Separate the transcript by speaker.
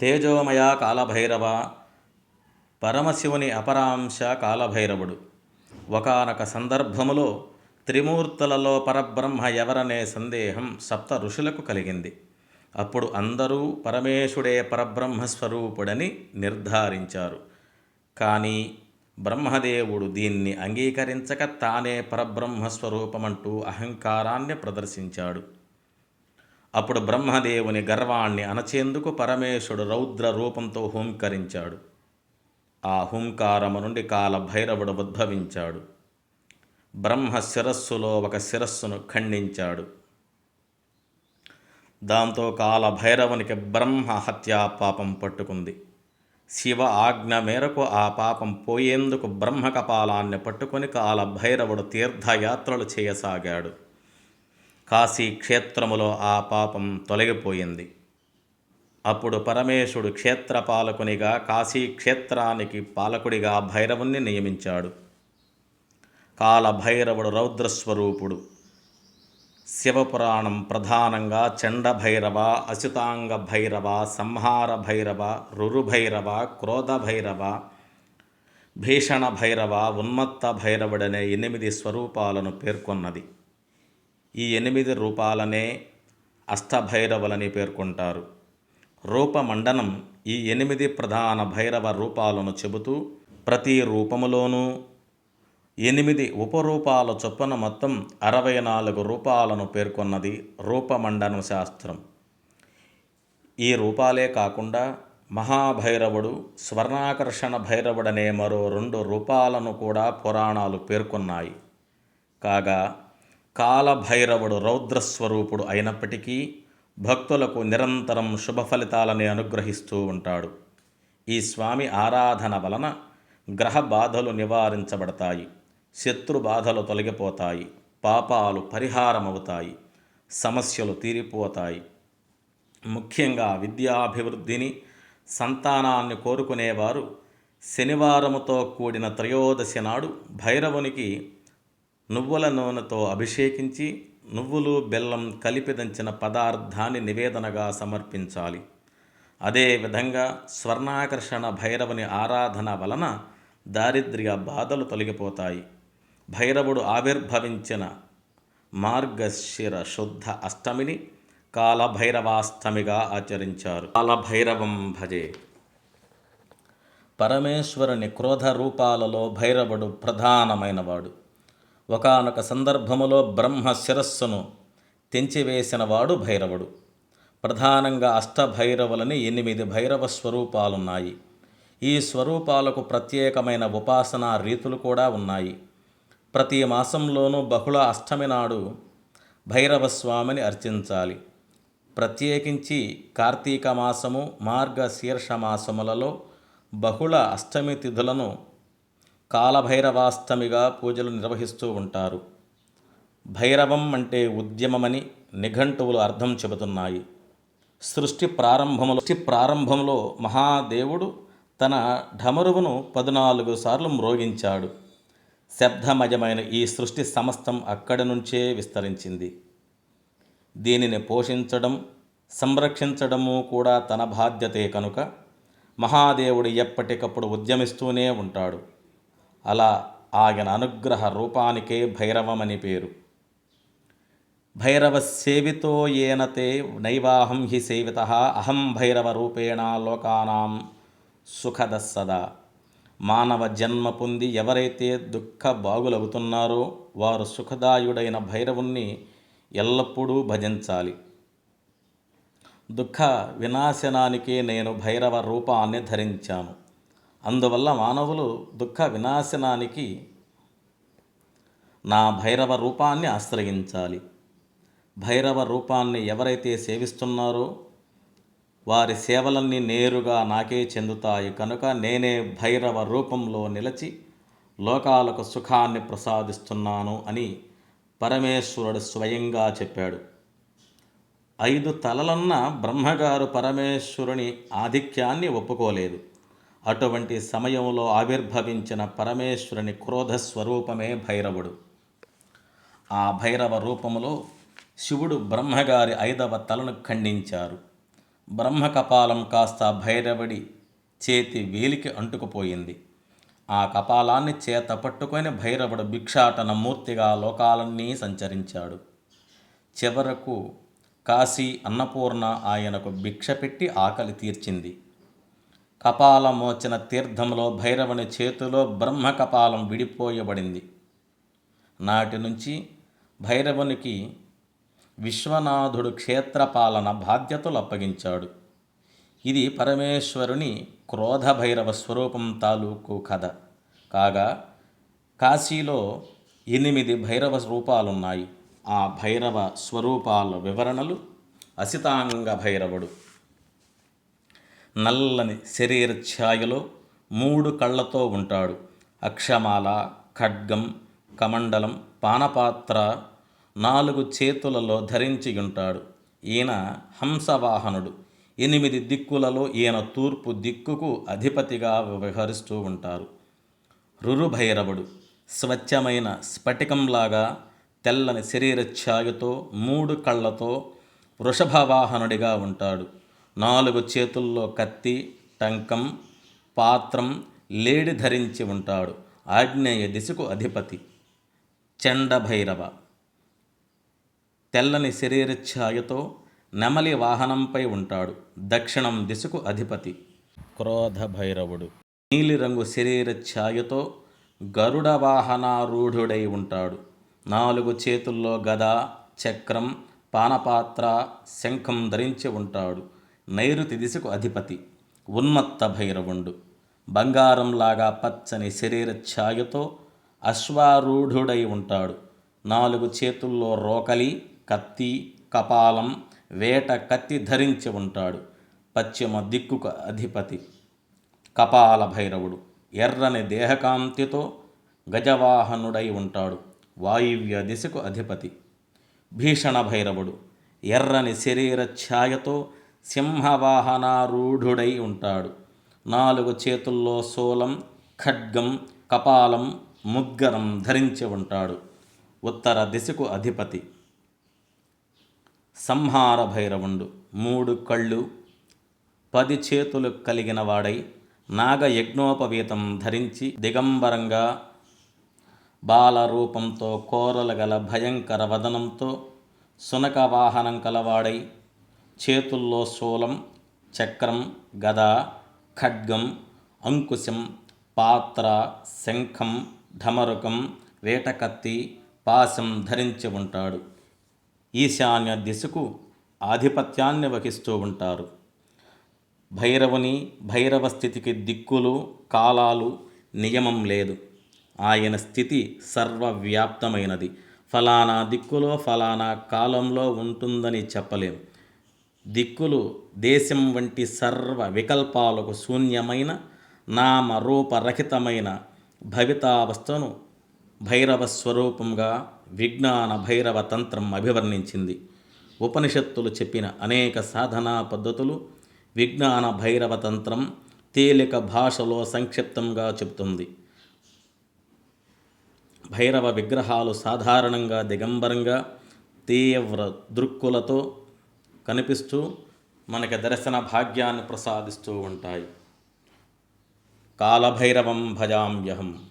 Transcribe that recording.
Speaker 1: తేజోమయ కాలభైరవ పరమశివుని అపరాంశ కాలభైరవుడు. ఒకానొక సందర్భములో త్రిమూర్తులలో పరబ్రహ్మ ఎవరనే సందేహం సప్త ఋషులకు కలిగింది. అప్పుడు అందరూ పరమేశుడే పరబ్రహ్మస్వరూపుడని నిర్ధారించారు. కానీ బ్రహ్మదేవుడు దీన్ని అంగీకరించక తానే పరబ్రహ్మస్వరూపమంటూ అహంకారాన్ని ప్రదర్శించాడు. అప్పుడు బ్రహ్మదేవుని గర్వాణ్ణి అణచేందుకు పరమేశుడు రౌద్ర రూపంతో హూంకరించాడు. ఆ హుంకారము నుండి కాల భైరవుడు ఉద్భవించాడు. బ్రహ్మ శిరస్సులో ఒక శిరస్సును ఖండించాడు. దాంతో కాల భైరవునికి బ్రహ్మ హత్యా పాపం పట్టుకుంది. శివ ఆజ్ఞ మేరకు ఆ పాపం పోయేందుకు బ్రహ్మ కపాలాన్ని పట్టుకొని కాల భైరవుడు తీర్థయాత్రలు చేయసాగాడు. కాశీ క్షేత్రములో ఆ పాపం తొలగిపోయింది. అప్పుడు పరమేశుడు క్షేత్రపాలకునిగా కాశీ క్షేత్రానికి పాలకుడిగా భైరవుణ్ణి నియమించాడు. కాల భైరవుడు రౌద్రస్వరూపుడు. శివపురాణం ప్రధానంగా చండ భైరవ అసితాంగ భైరవ సంహార భైరవ రురుభైరవ క్రోధ భైరవ భీషణ భైరవ ఉన్మత్త భైరవుడనే ఎనిమిది స్వరూపాలను పేర్కొన్నది. ఈ ఎనిమిది రూపాలనే అష్టభైరవులని పేర్కొంటారు. రూపమండనం ఈ ఎనిమిది ప్రధాన భైరవ రూపాలను చెబుతూ ప్రతి రూపములోనూ ఎనిమిది ఉపరూపాల చొప్పున మొత్తం అరవై నాలుగు రూపాలను పేర్కొన్నది రూపమండన శాస్త్రం. ఈ రూపాలే కాకుండా మహాభైరవుడు స్వర్ణాకర్షణ భైరవుడనే మరో రెండు రూపాలను కూడా పురాణాలు పేర్కొన్నాయి. కాగా కాలభైరవుడు రౌద్రస్వరూపుడు అయినప్పటికీ భక్తులకు నిరంతరం శుభ ఫలితాలని అనుగ్రహిస్తూ ఉంటాడు. ఈ స్వామి ఆరాధన వలన గ్రహ బాధలు నివారించబడతాయి శత్రు బాధలు తొలగిపోతాయి పాపాలు పరిహారమవుతాయి సమస్యలు తీరిపోతాయి. ముఖ్యంగా విద్యాభివృద్ధిని సంతానాన్ని కోరుకునేవారు శనివారముతో కూడిన త్రయోదశి నాడు భైరవునికి నువ్వుల నూనెతో అభిషేకించి నువ్వులు బెల్లం కలిపి దంచిన పదార్థాన్ని నివేదనగా సమర్పించాలి. అదేవిధంగా స్వర్ణాకర్షణ భైరవుని ఆరాధన వలన దారిద్ర్య బాధలు తొలగిపోతాయి. భైరవుడు ఆవిర్భవించిన మార్గశిర శుద్ధ అష్టమిని కాలభైరవాష్టమిగా ఆచరించారు. కాలభైరవం భజే. పరమేశ్వరుని క్రోధ రూపాలలో భైరవుడు ప్రధానమైనవాడు. ఒకానొక సందర్భములో బ్రహ్మ శిరస్సును తెంచివేసినవాడు భైరవుడు. ప్రధానంగా అష్టభైరవులని ఎనిమిది భైరవ స్వరూపాలున్నాయి. ఈ స్వరూపాలకు ప్రత్యేకమైన ఉపాసనా రీతులు కూడా ఉన్నాయి. ప్రతి మాసంలోనూ బహుళ అష్టమి నాడు భైరవ స్వామిని అర్చించాలి. ప్రత్యేకించి కార్తీక మాసము మార్గశీర్ష మాసములలో బహుళ అష్టమి తిథులను కాలభైరవాస్తమిగా పూజలు నిర్వహిస్తూ ఉంటారు. భైరవం అంటే ఉద్యమమని నిఘంటువులు అర్థం చెబుతున్నాయి. సృష్టి ప్రారంభములో సృష్టి ప్రారంభంలో మహాదేవుడు తన ఢమరువును పద్నాలుగు సార్లు మ్రోగించాడు. శబ్దమయమైన ఈ సృష్టి సమస్తం అక్కడి నుంచే విస్తరించింది. దీనిని పోషించడం సంరక్షించడము కూడా తన బాధ్యతే కనుక మహాదేవుడు ఎప్పటికప్పుడు ఉద్యమిస్తూనే ఉంటాడు. అలా ఆయన అనుగ్రహ రూపానికే భైరవమని పేరు. భైరవ సేవితో ఏనతే నైవాహం హి సేవిత అహం భైరవ రూపేణ లోకానాం సుఖద సదా. మానవ జన్మ పొంది ఎవరైతే దుఃఖ బాగులవుతున్నారో వారు సుఖదాయుడైన భైరవుణ్ణి ఎల్లప్పుడూ భజించాలి. దుఃఖ వినాశనానికే నేను భైరవ రూపాన్ని ధరించాను. అందువల్ల మానవులు దుఃఖ వినాశనానికి నా భైరవ రూపాన్ని ఆశ్రయించాలి. భైరవ రూపాన్ని ఎవరైతే సేవిస్తున్నారో వారి సేవలన్నీ నేరుగా నాకే చెందుతాయి. కనుక నేనే భైరవ రూపంలో నిలిచి లోకాలకు సుఖాన్ని ప్రసాదిస్తున్నాను అని పరమేశ్వరుడు స్వయంగా చెప్పాడు. ఐదు తలలున్న బ్రహ్మగారు పరమేశ్వరుని ఆధిక్యాన్ని ఒప్పుకోలేదు. అటువంటి సమయంలో ఆవిర్భవించిన పరమేశ్వరుని క్రోధ స్వరూపమే భైరవుడు. ఆ భైరవ రూపములో శివుడు బ్రహ్మగారి ఐదవ తలను ఖండించారు. బ్రహ్మ కపాలం కాస్త భైరవుడి చేతి వేలికి అంటుకుపోయింది. ఆ కపాలాన్ని చేత పట్టుకొని భైరవుడు భిక్షాటన మూర్తిగా లోకాలన్నీ సంచరించాడు. చివరకు కాశీ అన్నపూర్ణ ఆయనకు భిక్ష పెట్టి ఆకలి తీర్చింది. కపాలమోచన తీర్థంలో భైరవుని చేతిలో బ్రహ్మ కపాలం విడిపోయబడింది. నాటి నుంచి భైరవునికి విశ్వనాథుడు క్షేత్రపాలన బాధ్యతలు అప్పగించాడు. ఇది పరమేశ్వరుని క్రోధ భైరవ స్వరూపం తాలూకు కథ. కాగా కాశీలో ఎనిమిది భైరవ రూపాలున్నాయి. ఆ భైరవ స్వరూపాల వివరణలు అసితాంగ భైరవుడు. నల్లని శరీర ఛాయలో మూడు కళ్ళతో ఉంటాడు. అక్షమాల ఖడ్గం కమండలం పానపాత్ర నాలుగు చేతులలో ధరించి ఉంటాడు. ఈయన హంసవాహనుడు. ఎనిమిది దిక్కులలో ఈయన తూర్పు దిక్కుకు అధిపతిగా వ్యవహరిస్తూ ఉంటారు. రురుభైరవుడు. స్వచ్ఛమైన స్ఫటికంలాగా తెల్లని శరీర ఛాయతో మూడు కళ్ళతో వృషభవాహనుడిగా ఉంటాడు. నాలుగు చేతుల్లో కత్తి టంకం పాత్రం లేడి ధరించి ఉంటాడు. ఆగ్నేయ దిశకు అధిపతి. చండభైరవ. తెల్లని శరీర ఛాయతో నెమలి వాహనంపై ఉంటాడు. దక్షిణం దిశకు అధిపతి. క్రోధ భైరవుడు నీలిరంగు శరీర ఛాయతో గరుడ వాహనారూఢుడై ఉంటాడు. నాలుగు చేతుల్లో గద చక్రం పానపాత్ర శంఖం ధరించి ఉంటాడు. నైరుతి దిశకు అధిపతి. ఉన్మత్త భైరవుండు బంగారంలాగా పచ్చని శరీర ఛాయతో అశ్వారూఢుడై ఉంటాడు. నాలుగు చేతుల్లో రోకలి కత్తి కపాలం వేట కత్తి ధరించి ఉంటాడు. పశ్చిమ దిక్కుకు అధిపతి. కపాల భైరవుడు ఎర్రని దేహకాంతితో గజవాహనుడై ఉంటాడు. వాయువ్య దిశకు అధిపతి. భీషణ భైరవుడు ఎర్రని శరీర ఛాయతో సింహవాహనారూఢుడై ఉంటాడు. నాలుగు చేతుల్లో శూలం ఖడ్గం కపాలం ముగ్గరం ధరించి ఉంటాడు. ఉత్తర దిశకు అధిపతి. సంహార భైరవుండు మూడు కళ్ళు పది చేతులు కలిగిన వాడై నాగ యజ్ఞోపవీతం ధరించి దిగంబరంగా బాలరూపంతో కోరలు గల భయంకర వదనంతో సునక వాహనం కలవాడై చేతుల్లో శూలం చక్రం గద ఖడ్గం అంకుశం పాత్ర శంఖం ఢమరుకం వేటకత్తి పాశం ధరించి ఉంటాడు. ఈశాన్య దిశకు ఆధిపత్యాన్ని వహిస్తూ ఉంటారు. భైరవుని భైరవ స్థితికి దిక్కులు కాలాలు నియమం లేదు. ఆయన స్థితి సర్వవ్యాప్తమైనది. ఫలానా దిక్కులో ఫలానా కాలంలో ఉంటుందని చెప్పలేము దిక్కులు దేశం వంటి సర్వ వికల్పాలకు శూన్యమైన నామరూపరహితమైన భవితావస్థను భైరవ స్వరూపంగా విజ్ఞాన భైరవ తంత్రం అభివర్ణించింది. ఉపనిషత్తులు చెప్పిన అనేక సాధనా పద్ధతులు విజ్ఞాన భైరవ తంత్రం తేలిక భాషలో సంక్షిప్తంగా చెప్తుంది భైరవ విగ్రహాలు సాధారణంగా దిగంబరంగా తీవ్ర దృక్కులతో కనిపిస్తూ మనకి దర్శన భాగ్యాన్ని ప్రసాదిస్తూ ఉంటాయి. కాలభైరవం భజామ్యహం.